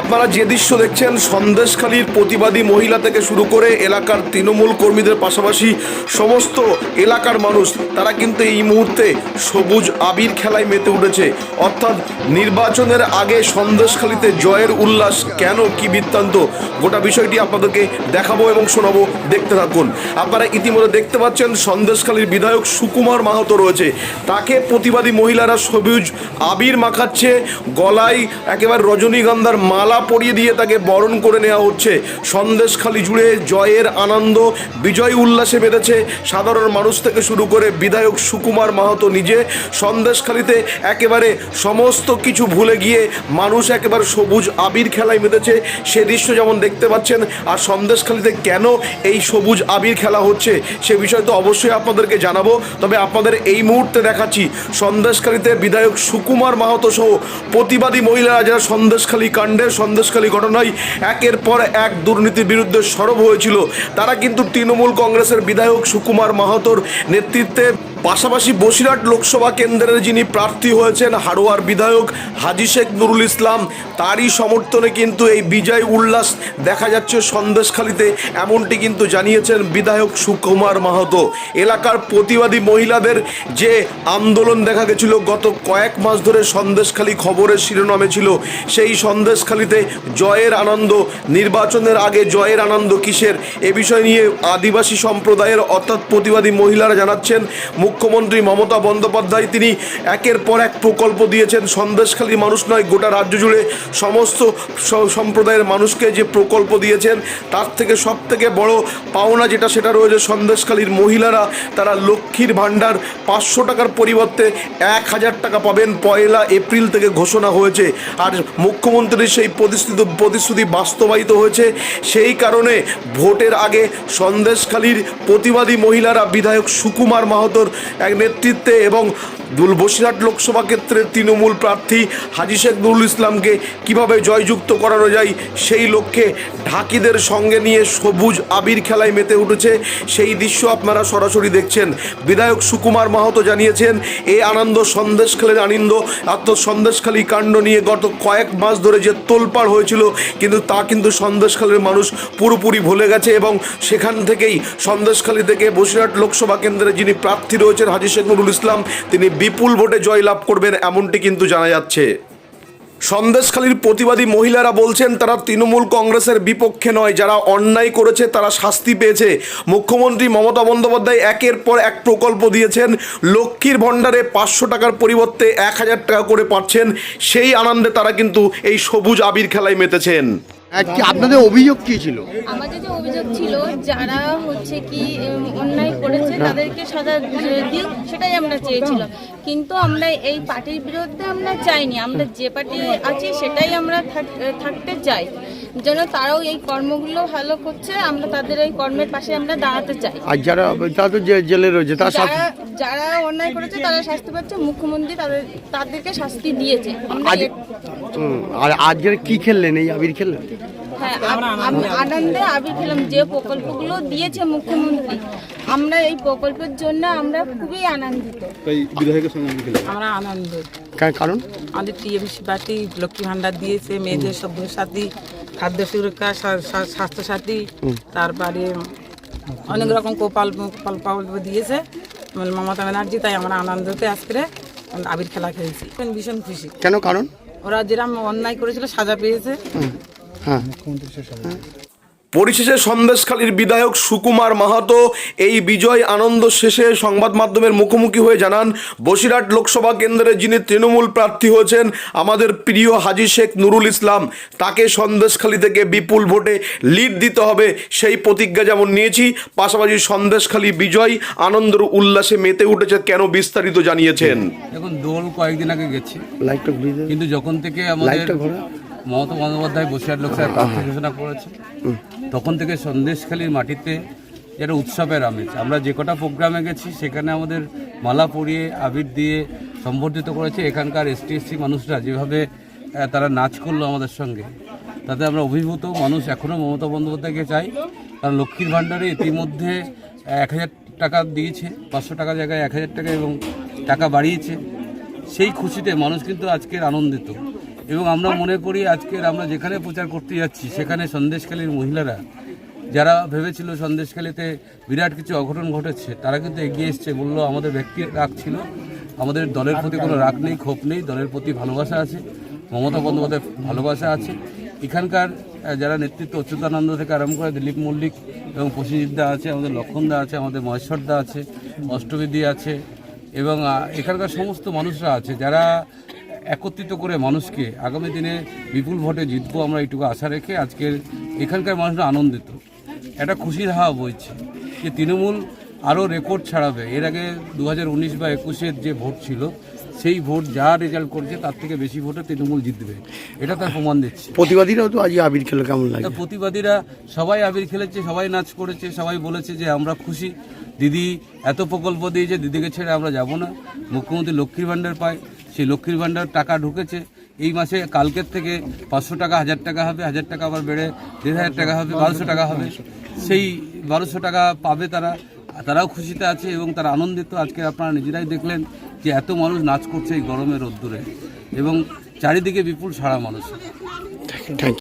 আপনারা যে দৃশ্য দেখছেন, সন্দেশখালীর প্রতিবাদী মহিলা থেকে শুরু করে এলাকার তৃণমূল কর্মীদের পাশাপাশি সমস্ত এলাকার মানুষ, তারা কিন্তু এই মুহূর্তে সবুজ আবির খেলায় মেতে উঠেছে। অর্থাৎ নির্বাচনের আগে সন্দেশখালীতে জয়ের উল্লাস কেন, কি বৃত্তান্ত, গোটা বিষয়টি আপনাদেরকে দেখাবো এবং শোনাবো। দেখতে থাকুন। আপনারা ইতিমধ্যে দেখতে পাচ্ছেন, সন্দেশখালীর বিধায়ক সুকুমার মাহাতো রয়েছে। তাকে প্রতিবাদী মহিলারা সবুজ আবির মাখাচ্ছে, গলায় একেবারে রজনীগন্ধার মালা পরিয়ে দিয়ে তাকে বরণ করে নেওয়া হচ্ছে। সন্দেশখালী জুড়ে জয়ের আনন্দ, বিজয় উল্লাসে বেঁধেছে সাধারণ মানুষ থেকে শুরু করে বিধায়ক সুকুমার মাহাতো নিজে। সন্দেশখালীতে একেবারে সমস্ত কিছু ভুলে গিয়ে মানুষ একেবারে সবুজ আবির খেলায় মেতেছে। সে দৃশ্য যেমন দেখতে পাচ্ছেন, আর সন্দেশখালীতে কেন এই সবুজ আবির খেলা হচ্ছে সে বিষয় তো অবশ্যই আপনাদেরকে জানাব। তবে আপনাদের এই মুহূর্তে দেখাচ্ছি, সন্দেশখালীতে বিধায়ক সুকুমার মাহাতো সহ প্রতিবাদী মহিলারা যারা সন্দেশখালী কাণ্ডে সন্দেশখালী ঘটনায় একের পর এক দুর্নীতির বিরুদ্ধে সরব হয়েছিল। তারা কিন্তু তৃণমূল কংগ্রেসের বিধায়ক সুকুমার মাহাতোর নেতৃত্বে পাশাপাশি বসিরহাট লোকসভা কেন্দ্রের যিনি প্রার্থী হয়েছেন হাড়োয়ার বিধায়ক হাজি শেখ নুরুল ইসলাম, তারই সমর্থনে কিন্তু এই বিজয় উল্লাস দেখা যাচ্ছে সন্দেশখালীতে, এমনটি কিন্তু জানিয়েছেন বিধায়ক সুকুমার মাহাতো। এলাকার প্রতিবাদী মহিলাদের যে আন্দোলন দেখা গেছিল, গত কয়েক মাস ধরে সন্দেশখালী খবরের শিরোনামে ছিল। সেই সন্দেশখালীতে জয়ের আনন্দ, নির্বাচনের আগে জয়ের আনন্দ কিসের? এ বিষয় নিয়ে আদিবাসী সম্প্রদায়ের অর্থাৎ প্রতিবাদী মহিলারা জানাচ্ছেন, মুখ্যমন্ত্রী মমতা বন্দ্যোপাধ্যায় তিনি একের পর এক প্রকল্প দিয়েছেন সন্দেশখালীর মানুষ নয়, গোটা রাজ্য জুড়ে সমস্ত সম্প্রদায়ের মানুষকে যে প্রকল্প দিয়েছেন, তার থেকে সব থেকে বড় পাওনা যেটা সেটা রয়েছে সন্দেশখালীর মহিলারা, তারা লক্ষ্মীর ভাণ্ডার পাঁচশো টাকার পরিবর্তে এক হাজার টাকা পাবেন, পয়লা এপ্রিল থেকে ঘোষণা হয়েছে। আর মুখ্যমন্ত্রীর সেই প্রতিশ্রুতি প্রতিশ্রুতি বাস্তবায়িত হয়েছে। সেই কারণে ভোটের আগে সন্দেশখালীর প্রতিবাদী মহিলারা বিধায়ক সুকুমার মাহাতোর এক নেতৃত্বে এবং দুল বসিরহাট লোকসভা ক্ষেত্রের তৃণমূল প্রার্থী হাজি শেখ নুরুল ইসলামকে কীভাবে জয়যুক্ত করানো যায়, সেই লক্ষ্যে ঢাকিদের সঙ্গে নিয়ে সবুজ আবির খেলায় মেতে উঠেছে। সেই দৃশ্য আপনারা সরাসরি দেখছেন। বিধায়ক সুকুমার মাহাতো জানিয়েছেন, এ আনন্দ সন্দেশখালীর আনন্দ। আত্ম সন্দেশখালী কাণ্ড নিয়ে গত কয়েক মাস ধরে যে তোলপাড় হয়েছিল, কিন্তু তা কিন্তু সন্দেশখালের মানুষ পুরোপুরি ভুলে গেছে এবং সেখান থেকেই সন্দেশখালী থেকে বসিরহাট লোকসভা কেন্দ্রে যিনি প্রার্থী রয়েছেন হাজি শেখ নুরুল ইসলাম, তিনি বিপুল ভোটে জয় লাভ করবেন এমনটি কিন্তু জানা যাচ্ছে। সন্দেশখালীর প্রতিবাদী মহিলারা বলছেন, তারা তৃণমূল কংগ্রেসের বিপক্ষে নয়, যারা অন্যায় করেছে তারা শাস্তি পেয়েছে। মুখ্যমন্ত্রী মমতা বন্দ্যোপাধ্যায় একের পর এক প্রকল্প দিয়েছেন, লক্ষ্মীর ভণ্ডারে পাঁচশো টাকার পরিবর্তে এক হাজার টাকা করে পাচ্ছেন, সেই আনন্দে তারা কিন্তু এই সবুজ আবির খেলায় মেতেছেন। কি আপনাদের অভিযোগ কি ছিল? আমাদের যে অভিযোগ ছিল যারা হচ্ছে কি অন্যায় করেছে তাদেরকে সাজা দিক সেটাই আমরা চেয়েছিলাম। কিন্তু আমরা এই পার্টির বিরুদ্ধে আমরা চাইনি আমরা যে পার্টি আছি সেটাই আমরা থাকতে চাই। যেন তারাও এই কর্মগুলো ভালো করছে আমরা তাদের এই কর্মের পাশে আমরা দাঁড়াতে চাই। আর যারা তারা তো জে- জেলে রয়েছে তার সাথে যারা অন্যায় করেছে তারা শাস্তি পাচ্ছে। মুখ্যমন্ত্রী তাদের তাদেরকে শাস্তি দিয়েছে। আমরা আজ হুম, আর আজকে কি খেললেন? এই আবির খেললেন? হ্যাঁ আম- আম- আনন্দে আবির খেলাম। যে প্রকল্পগুলো দিয়েছে মুখ্যমন্ত্রী আমরা এই প্রকল্পের জন্য আমরা খুবই আনন্দিত। আমরা আনন্দ কা- কারণ? আমাদের টিএমসি পার্টি লক্ষ্মী ভান্ডার দিয়েছে মেয়েদের সভ্য সাথী খাদ্য সুরক্ষা স্বা- স্বা- স্বাস্থ্য সাথী তারপরে অনেক রকম কোপাল প্রকল্প দিয়েছে। মানে মমতা ব্যানার্জি তাই আমরা আনন্দতে আজকে আবির খেলা খেলেছি। ভীষণ খুশি। কেন? কারণ? ওরা যেরকম অন্যায় করেছিল সাজা পেয়েছে। হ্যাঁ। পরিশেষে সন্দেশখালীর বিধায়ক সুকুমার মাহাতো এই বিজয় আনন্দ শেষে সংবাদ মাধ্যমের মুখোমুখি হয়ে জানান বসিরহাট লোকসভা কেন্দ্রে যিনি তৃণমূল প্রার্থী হয়েছেন আমাদের প্রিয় হাজি শেখ নুরুল ইসলাম তাকে সন্দেশখালী থেকে বিপুল ভোটে লিড দিতে হবে সেই প্রতিজ্ঞা যেমন নিয়েছি পাশাপাশি সন্দেশখালী বিজয় আনন্দের উল্লাসে মেতে উঠেছে কেন বিস্তারিত জানিয়েছেন। এখন দোল কয়েকদিন আগে গেছি। কিন্তু যখন থেকে আমাদের মমতা বন্দ্যোপাধ্যায় বসিরহাট লোকসভা প্রার্থী ঘোষণা করেছে তখন থেকে সন্দেশখালীর মাটিতে যেটা উৎসবের আমেজ। আমরা যে কটা প্রোগ্রামে গেছি, সেখানে আমাদের মালা পরিয়ে, আবির দিয়ে সম্বর্ধিত করেছে এখানকার এসটি এসসি মানুষরা যেভাবে তারা নাচ করল আমাদের সঙ্গে। তাতে আমরা অভিভূত মানুষ এখনও মমতা বন্দ্যোপাধ্যায়কে চাই। কারণ লক্ষ্মীর ভাণ্ডারে ইতিমধ্যে এক হাজার টাকা দিয়েছে, পাঁচশো টাকা জায়গায় এক হাজার টাকা এবং টাকা বাড়িয়েছে। সেই খুশিতে মানুষ কিন্তু আজকের আনন্দিত। এবং আমরা মনে করি আজকের আমরা যেখানে প্রচার করতে যাচ্ছি, সেখানে সন্দেশখালীর মহিলারা, যারা ভেবেছিল সন্দেশখালীতে বিরাট কিছু অঘটন ঘটেছে, তারা কিন্তু এগিয়ে এসছে, বলল আমাদের ব্যক্তি রাগ ছিল, আমাদের দলের প্রতি কোনো রাগ নেই, ক্ষোভ নেই, দলের প্রতি ভালোবাসা আছে, মমতা বন্দ্যোপাধ্যায় ভালোবাসা আছে। এখানকার যারা নেতৃত্ব, অচ্যুতানন্দ থেকে আরম্ভ করে দিলীপ মল্লিক এবং প্রসেনজিৎ দা আছে, আমাদের লক্ষণদা আছে, আমাদের মহেশ্বর দা আছে অষ্টবিদ্যি আছে, এবং এখানকার সমস্ত মানুষরা আছে, যারা একত্রিত করে মানুষকে আগামী দিনে বিপুল ভোটে জিতবো আমরা এইটুকু আশা রেখে আজকের এখানকার মানুষরা আনন্দিত। একটা খুশির হাওয়া বইছে যে তৃণমূল আরও রেকর্ড ছাড়াবে। এর আগে দু হাজার উনিশ বা একুশের যে ভোট ছিল সেই ভোট যা রেজাল্ট করছে তার থেকে বেশি ভোটে তৃণমূল জিতবে। এটা তার প্রমাণ দিচ্ছে। প্রতিবাদীরাও তো আজকে আবির খেলে কেমন লাগে? প্রতিবাদীরা সবাই আবির খেলেছে সবাই নাচ করেছে সবাই বলেছে যে আমরা খুশি। দিদি এত প্রকল্প দিয়েছে দিদিকে ছেড়ে আমরা যাব না। মুখ্যমন্ত্রী লক্ষ্মীর ভাণ্ডার পায়। সেই লক্ষ্মীর ভাণ্ডার টাকা ঢুকেছে, এই মাসে কালকের থেকে পাঁচশো টাকা, হাজার টাকা হবে, হাজার টাকা আবার বেড়ে দেড় হাজার টাকা হবে, বারোশো টাকা হবে। সেই বারোশো টাকা পাবে তারা তারাও খুশিতে আছে এবং তারা আনন্দিত। আজকে আপনারা নিজেরাই দেখলেন যে এত মানুষ নাচ করছে এই গরমের রোদ্দুরে এবং চারিদিকে বিপুল সারা মানুষ।